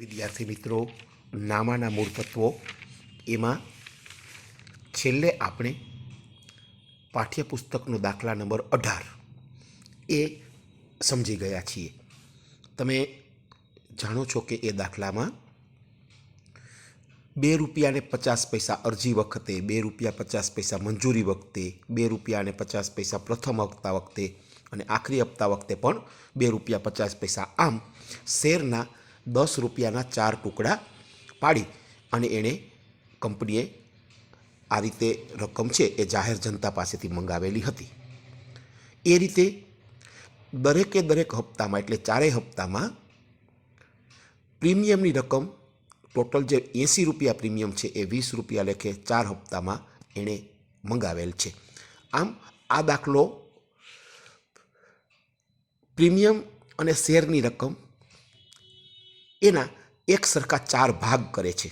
વિદ્યાર્થી મિત્રો, નામાના મૂળ તત્વો. એમાં છેલ્લે આપણે પાઠ્યપુસ્તકનો દાખલા નંબર અઢાર એ સમજી ગયા છીએ. તમે જાણો છો કે એ દાખલામાં બે રૂપિયાને પચાસ પૈસા અરજી વખતે, બે રૂપિયા પચાસ પૈસા મંજૂરી વખતે, બે રૂપિયાને પચાસ પૈસા પ્રથમ હપ્તા વખતે અને આખરી હપ્તા વખતે પણ બે રૂપિયા પચાસ પૈસા આમ શેરના દસ રૂપિયાના ચાર ટુકડા પાડી અને એણે કંપનીએ આ રીતે રકમ છે એ જાહેર જનતા પાસેથી મંગાવેલી હતી. એ રીતે દરેકે દરેક હપ્તામાં, એટલે ચારેય હપ્તામાં પ્રીમિયમની રકમ, ટોટલ જે એંસી રૂપિયા પ્રીમિયમ છે એ વીસ રૂપિયા લેખે ચાર હપ્તામાં એણે મંગાવેલ છે. આમ આ દાખલો પ્રીમિયમ અને શેરની રકમ એના એક સરખા ચાર ભાગ કરે છે.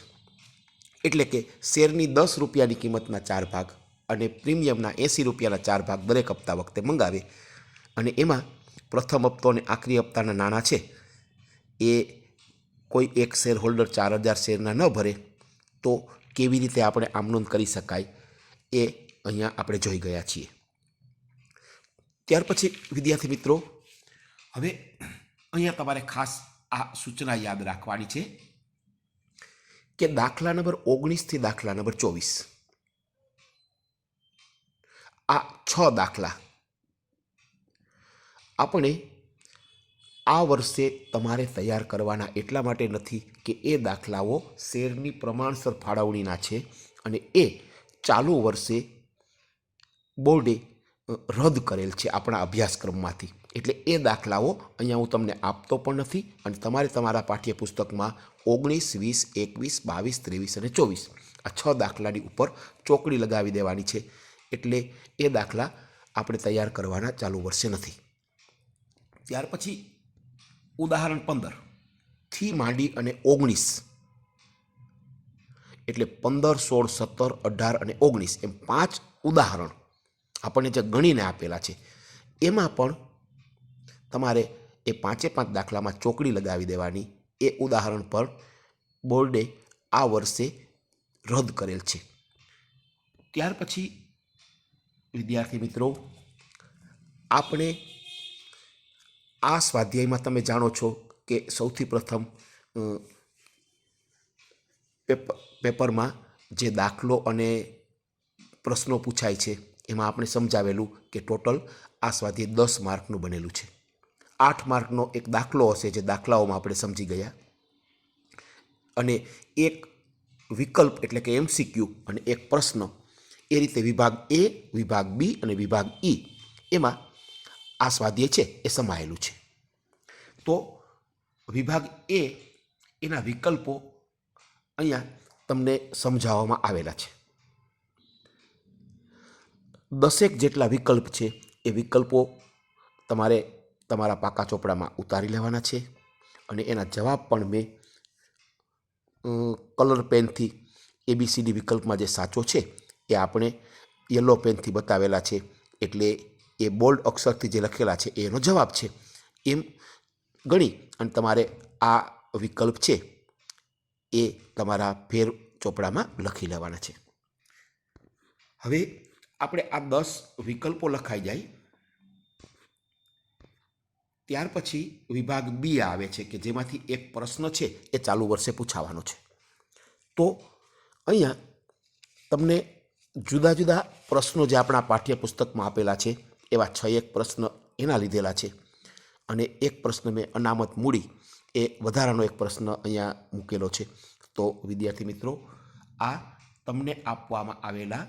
એટલે કે શેરની દસ રૂપિયાની કિંમતના ચાર ભાગ અને પ્રીમિયમના એંસી રૂપિયાના ચાર ભાગ દરેક હપ્તા વખતે મંગાવે. અને એમાં પ્રથમ હપ્તો અને આખરી હપ્તાના નાણાં છે. એ કોઈ એક શેર હોલ્ડર ચાર હજાર શેરના ન ભરે, તો કેવી રીતે આપણે આમનોંધ કરી શકાય એ અહીંયા આપણે જોઈ ગયા છીએ. ત્યાર પછી વિદ્યાર્થી મિત્રો, હવે અહીંયા તમારે ખાસ આ સૂચના યાદ રાખવાની છે કે દાખલા નંબર ઓગણીસથી દાખલા નંબર ચોવીસ. આ છ દાખલા. આપણે આ વર્ષે તમારે તૈયાર કરવાના એટલા માટે નથી કે એ દાખલાઓ શેરની પ્રમાણસર ફાળવણીના છે અને એ ચાલુ વર્ષે બોર્ડે રદ કરેલ છે આપણા અભ્યાસક્રમમાંથી. એટલે એ દાખલાઓ અહીંયા હું તમને આપતો પણ નથી અને તમારે તમારા પાઠ્યપુસ્તકમાં ઓગણીસ, વીસ, એકવીસ, બાવીસ, ત્રેવીસ અને ચોવીસ આ છ દાખલાની ઉપર ચોકડી લગાવી દેવાની છે. એટલે એ દાખલા આપણે તૈયાર કરવાના ચાલુ વર્ષે નથી. ત્યાર પછી ઉદાહરણ પંદર. થી માંડી અને ઓગણીસ. એટલે પંદર, સોળ, સત્તર, અઢાર અને ઓગણીસ એમ પાંચ ઉદાહરણ આપણને જે ગણીને આપેલા છે. એમાં પણ તમારે એ પાંચે પાંચ દાખલામાં ચોકડી લગાવી દેવાની. એ ઉદાહરણ પર બોર્ડે આ વર્ષે રદ કરેલ છે. ત્યાર પછી, વિદ્યાર્થી મિત્રો, આપણે આ સ્વાધ્યાયમાં તમે જાણો છો કે સૌથી પ્રથમ પેપરમાં જે દાખલો અને પ્રશ્નો પૂછાય છે, એમાં આપણે સમજાવેલું કે ટોટલ આ સ્વાધ્યાય દસ માર્કનું બનેલું છે. આઠ માર્કનો એક દાખલો હશે જે દાખલાઓમાં આપણે સમજી ગયા. અને એક વિકલ્પ એટલે કે એમસીક્યુ અને એક પ્રશ્ન. એ રીતે વિભાગ એ વિભાગ બી અને વિભાગ ઈ એમાં આ સ્વાધ્યાય છે, એ સમાયેલું છે. તો વિભાગ એ એના વિકલ્પો અહીંયા તમને સમજાવવામાં આવેલા છે. દસેક જેટલા વિકલ્પ છે, એ વિકલ્પો તમારે તમારા પાકા ચોપડામાં ઉતારી લેવાના છે અને એના જવાબ પણ મેં કલર પેનથી એબીસીડી વિકલ્પમાં જે સાચો છે એ આપણે યલો પેનથી બતાવેલા છે. એટલે એ બોલ્ડ અક્ષરથી જે લખેલા છે એનો જવાબ છે. એમ ગણી અને તમારે આ વિકલ્પ છે એ તમારા ફેર ચોપડામાં લખી લેવાના છે. હવે આપણે આ દસ વિકલ્પો લખાઈ જાય. ત્યાર પછી વિભાગ બી આવે છે કે જેમાંથી એક પ્રશ્ન છે એ ચાલુ વર્ષે પૂછાવાનો છે. તો અહીંયા તમને જુદા જુદા પ્રશ્નો જે આપણા પાઠ્યપુસ્તકમાં આપેલા છે, એવા છ એક પ્રશ્ન એના લીધેલા છે. અને એક પ્રશ્ન મેં અનામત મૂડી એ વધારાનો એક પ્રશ્ન અહીંયા મૂકેલો છે. તો વિદ્યાર્થી મિત્રો, આ તમને આપવામાં આવેલા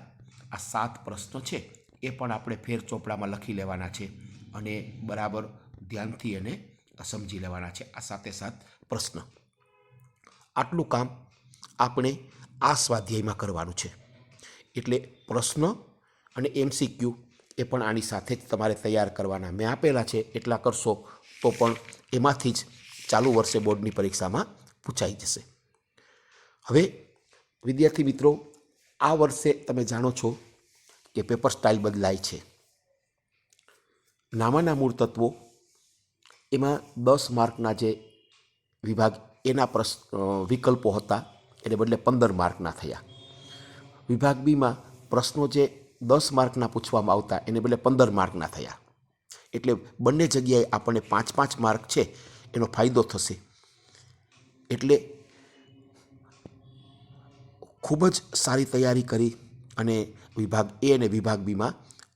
આ સાત પ્રશ્નો છે, એ પણ આપણે ફેર ચોપડામાં લખી લેવાના છે. અને બરાબર ધ્યાનથી એને સમજી લેવાના છે. આ સાથે સાથ પ્રશ્ન. આટલું કામ આપણે આ સ્વાધ્યાયમાં કરવાનું છે. એટલે પ્રશ્ન અને એમસીક્યુ એ પણ આની સાથે જ તમારે તૈયાર કરવાના. મેં આપેલા છે, એટલા કરશો તો પણ એમાંથી જ ચાલુ વર્ષે બોર્ડની પરીક્ષામાં પૂછાઈ જશે. હવે, વિદ્યાર્થી મિત્રો, આ વર્ષે તમે જાણો છો કે પેપર સ્ટાઇલ બદલાય છે. નામાના મૂળ તત્વો એમાં દસ માર્કના જે વિભાગ, એના પ્રશ્ન વિકલ્પો હતા, એને બદલે પંદર માર્કના થયા. વિભાગ બીમાં પ્રશ્નો જે દસ માર્કના પૂછવામાં આવતા, એને બદલે પંદર માર્કના થયા. એટલે બંને જગ્યાએ આપણને પાંચ પાંચ માર્ક છે, એનો ફાયદો થશે. એટલે ખૂબ જ સારી તૈયારી કરી અને વિભાગ એ અને વિભાગ બીમાં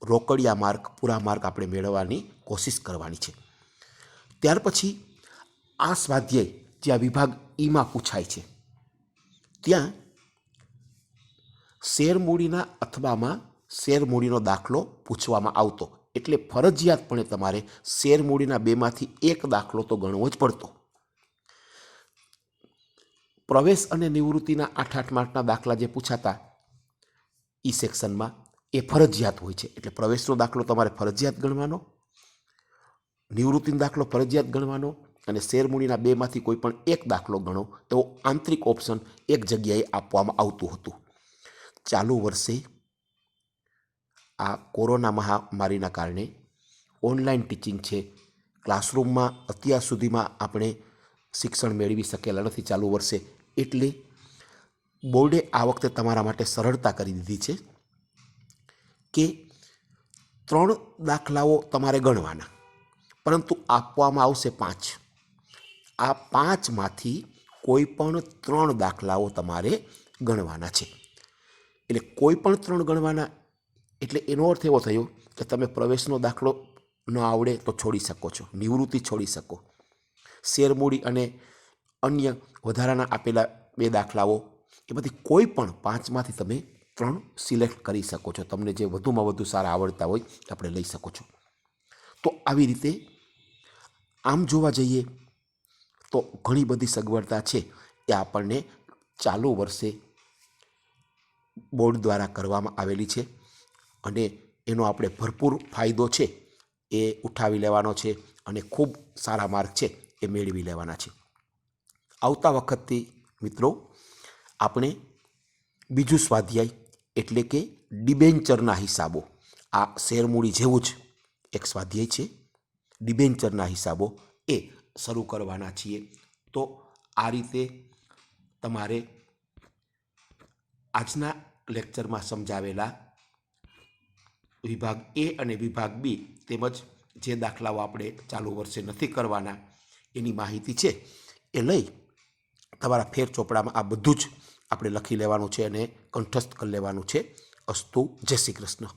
રોકડિયા માર્ક, પૂરા માર્ક આપણે મેળવવાની કોશિશ કરવાની છે. ત્યાર પછી આ સ્વાધ્યાય જ્યાં વિભાગ ઈમાં પૂછાય છે, ત્યાં શેરમૂડીના અથવામાં શેરમૂડીનો દાખલો પૂછવામાં આવતો. એટલે ફરજિયાતપણે તમારે શેરમૂડીના બેમાંથી એક દાખલો તો ગણવો જ પડતો. પ્રવેશ અને નિવૃત્તિના આઠ આઠ માર્કના દાખલા જે પૂછાતા, ઈ સેક્શનમાં એ ફરજિયાત હોય છે. એટલે પ્રવેશનો દાખલો તમારે ફરજિયાત ગણવાનો નિવૃત્તિનો દાખલો ફરજિયાત ગણવાનો અને શેરમૂડીના બેમાંથી કોઈ પણ એક દાખલો ગણો તેવો આંતરિક ઓપ્શન એક જગ્યાએ આપવામાં આવતું હતું. ચાલુ વર્ષે આ કોરોના મહામારીના કારણે ઓનલાઈન ટીચિંગ છે. ક્લાસરૂમમાં અત્યાર સુધીમાં આપણે શિક્ષણ મેળવી શકેલા નથી ચાલુ વર્ષે, એટલે બોર્ડે આ વખતે તમારા માટે સરળતા કરી દીધી છે કે ત્રણ દાખલાઓ તમારે ગણવાના. પરંતુ આપવામાં આવશે પાંચ. આ પાંચમાંથી કોઈ પણ ત્રણ દાખલાઓ તમારે ગણવાના છે. એટલે કોઈ પણ ત્રણ ગણવાના, એટલે એનો અર્થ એવો થયો કે તમે પ્રવેશનો દાખલો ન આવડે તો છોડી શકો છો, નિવૃત્તિ છોડી શકો. શેરમૂડી અને અન્ય વધારાના આપેલા બે દાખલાઓ એમાંથી કોઈ પણ પાંચમાંથી તમે ત્રણ સિલેક્ટ કરી શકો છો. તમને જે વધુમાં વધુ સારા આવડતા હોય આપણે લઈ શકો છો. તો આવી રીતે આમ જોવા જઈએ તો ઘણી બધી સગવડતા છે એ આપણને ચાલુ વર્ષે બોર્ડ દ્વારા કરવામાં આવેલી છે અને એનો આપણે ભરપૂર ફાયદો છે એ ઉઠાવી લેવાનો છે અને ખૂબ સારા માર્ક છે એ મેળવી લેવાના છે. આવતા વખતથી મિત્રો આપણે બીજું સ્વાધ્યાય એટલે કે ડિબેન્ચરના હિસાબો. આ શેરમૂડી જેવું જ એક સ્વાધ્યાય છે. ડિબેન્ચરના હિસાબો એ શરૂ કરવાના છીએ. તો આ રીતે તમારે આજના લેક્ચરમાં સમજાવેલા વિભાગ એ અને વિભાગ બી તેમજ જે દાખલાઓ આપણે ચાલુ વર્ષે નથી કરવાના એની માહિતી છે એ લઈ તમારા ફેર ચોપડામાં આ બધું જ આપણે લખી લેવાનું છે અને કંઠસ્થ કરી લેવાનું છે. અસ્તુ જય શ્રી કૃષ્ણ.